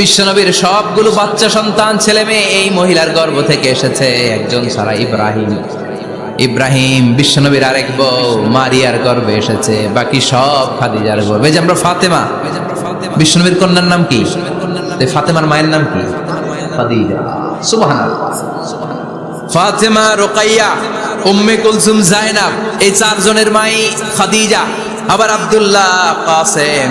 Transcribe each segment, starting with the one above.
বিশ্বনবীর সবগুলো বাচ্চা সন্তান, ছেলে মেয়ে এই মহিলার গর্ভ থেকে এসেছে একজন সারা ইব্রাহিম। ইব্রাহিম বিশ্বনবীর আরেক বউ মারিয়ার গর্ভে এসেছে। বাকি সব খাদিজার গর্ভে। যে আমরা ফাতেমা, বিশ্বনবীর কন্যার নাম কি? ফাতেমার মায়ের নাম কি? ফাতেমা, রোকাইয়া, উম্মে এই চারজনের মাই আবার আব্দুল্লাহ, কাসেম।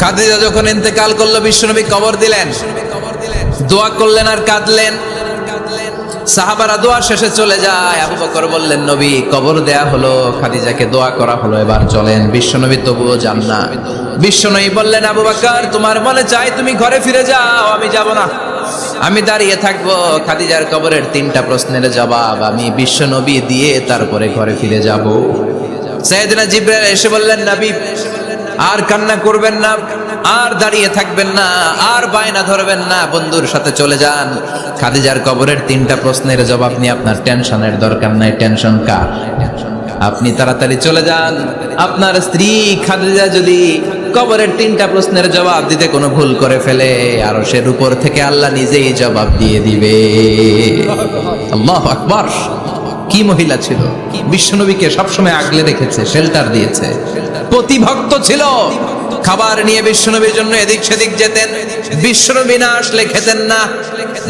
খাদিজা যখন ইন্তেকাল করল, বিশ্বনবী কবর দিলেন। দোয়া করলেন আর কাঁদলেন। সাহাবারা দোয়া শেষে চলে যায়। আবু বকর বললেন, নবী, কবর দেয়া হলো, খাদিজাকে দোয়া করা হলো, এবার চলেন। বিশ্বনবী তবুও যান না। বিশ্বনবী বললেন, আবু বকর, তোমার মনে চাই তুমি ঘরে ফিরে যাও, আমি যাব না। আমি দাঁড়িয়ে থাকব, খাদিজার কবরের তিনটা প্রশ্নের জবাব। আমি বিশ্বনবী দিয়ে তারপরে ঘরে ফিরে যাব। সৈয়দনা জিব্রাইল এসে বললেন, নবী আর কান্না করবেন না, আর দাঁড়িয়ে থাকবেন না, আর বায়না ধরবেন না, বন্ধুর সাথে চলে যান। খাদিজার কবরের তিনটা প্রশ্নের জবাব নিয়ে আপনার টেনশনের দরকার নাই, টেনশন কার? আপনি তাড়াতাড়ি চলে যান। আপনার স্ত্রী খাদিজা যদি কবরের তিনটা প্রশ্নের জবাব দিতে কোনো ভুল করে ফেলে, আর সের উপর থেকে আল্লাহ নিজেই জবাব দিয়ে দিবে। আল্লাহ কি মহিলা ছিল? বিশ্বনবীকে সবসময় আগলে রেখেছে শেল্টার দিয়েছে। প্রতিভক্ত ছিল। খাবার নিয়ে বিশ্বনবীর জন্য এদিক সেদিক যেতেন। বিশ্বনবী না আসলে খেতেন না।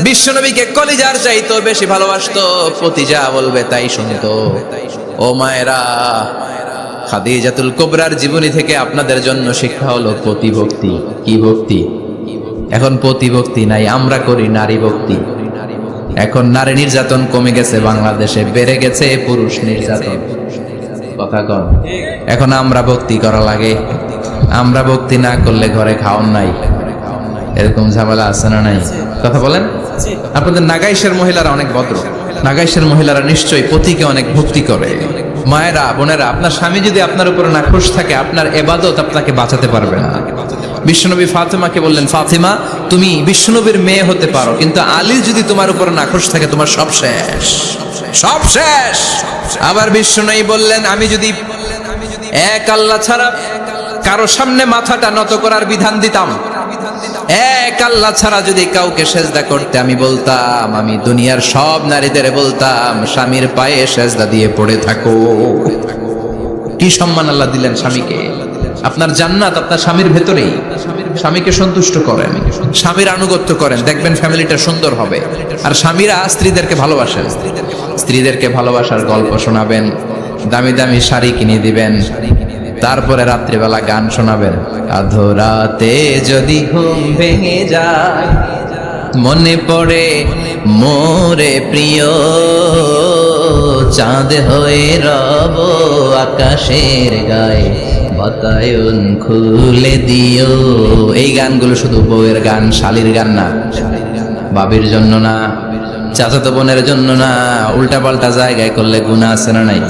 বিশ্বনবীকে কলিজার চাইতো, বেশি ভালোবাসতো। প্রতি যা বলবে, তাই শুনতো। ও মায়েরা, খাদিজাতুল কোবরার জীবনী থেকে আপনাদের জন্য শিক্ষা হলো প্রতিভক্তি। কি ভক্তি? এখন প্রতিভক্তি নাই, আমরা করি নারী ভক্তি। এখন নারী নির্যাতন কমে গেছে, বাংলাদেশে বেড়ে গেছে পুরুষ নির্যাতন। কথা কন। এখন আমরা ভক্তি করা লাগে। আমরা ভক্তি না করলে ঘরে খাওয়ান নাই। এরকম ঝামেলা আছে না নাই? কথা বলেন? আপনাদের নাগাইশের মহিলারা অনেক ভদ্র। নাগাইশের মহিলারা নিশ্চয়ই পতিকে অনেক ভক্তি করে। মায়েরা, বোনেরা, আপনার স্বামী যদি আপনার উপরে নাখোশ থাকে, আপনার এবাদত আপনাকে বাঁচাতে পারবে না। বিশ্বনবী ফাতেমাকে বললেন, ফাতেমা, তুমি বিশ্বনবীর মেয়ে হতে পারো, কিন্তু আলী যদি তোমার উপরে নাখোশ থাকে, তোমার সব শেষ। সব শেষ। আবার বিশ্বনবী বললেন, আমি যদি এক আল্লাহ ছাড়া কারও সামনে মাথাটা নত করার বিধান দিতাম, এক আল্লাহ ছাড়া যদি কাউকে সেজদা করতে আমি বলতাম, আমি দুনিয়ার সব নারীদের বলতাম, স্বামীর পায়ে সেজদা দিয়ে পড়ে থাকো। কি সম্মান আল্লাহ দিলেন স্বামীকে? আপনার জান্নাত আপনার স্বামীর ভেতরেই। স্বামীকে সন্তুষ্ট করেন। স্বামীর আনুগত্য করেন। দেখবেন ফ্যামিলিটা সুন্দর হবে। আর স্বামীরা স্ত্রীদেরকে ভালোবাসেন। স্ত্রীদেরকে ভালোবাসার গল্প শোনাবেন। দামি দামি শাড়ি কিনে দিবেন। তারপরে রাত্রিবেলা গান শোনাবেন। আধো রাতে যদি ঘুম ভেঙে যায়, মনে পড়ে মোরে প্রিয়। চাঁদ হয়ে রব আকাশের গায়ে। বাতায়ন খুলে দিও। এই গানগুলো শুধু বউয়ের গান, শালির গান না। বাবির জন্য না, চাচাতো বোনের জন্য না উল্টা পাল্টা জায়গায় করলে গুণা আছে না নাই?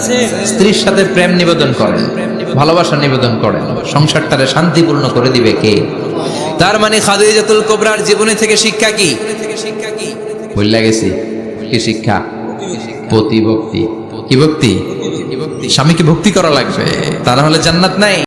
স্ত্রীর সাথে প্রেম নিবেদন করেন, ভালোবাসা নিবেদন করেন, সংসারটারে শান্তিপূর্ণ করে দিবে কে? তার মানে খাদিজাতুল কোবরার জীবনী থেকে শিক্ষা কি? বললা গেছি কি শিক্ষা? প্রতিভক্তি। কি ভক্তি? স্বামীকে ভক্তি করা লাগবে। তা না হলে জান্নাত নাই।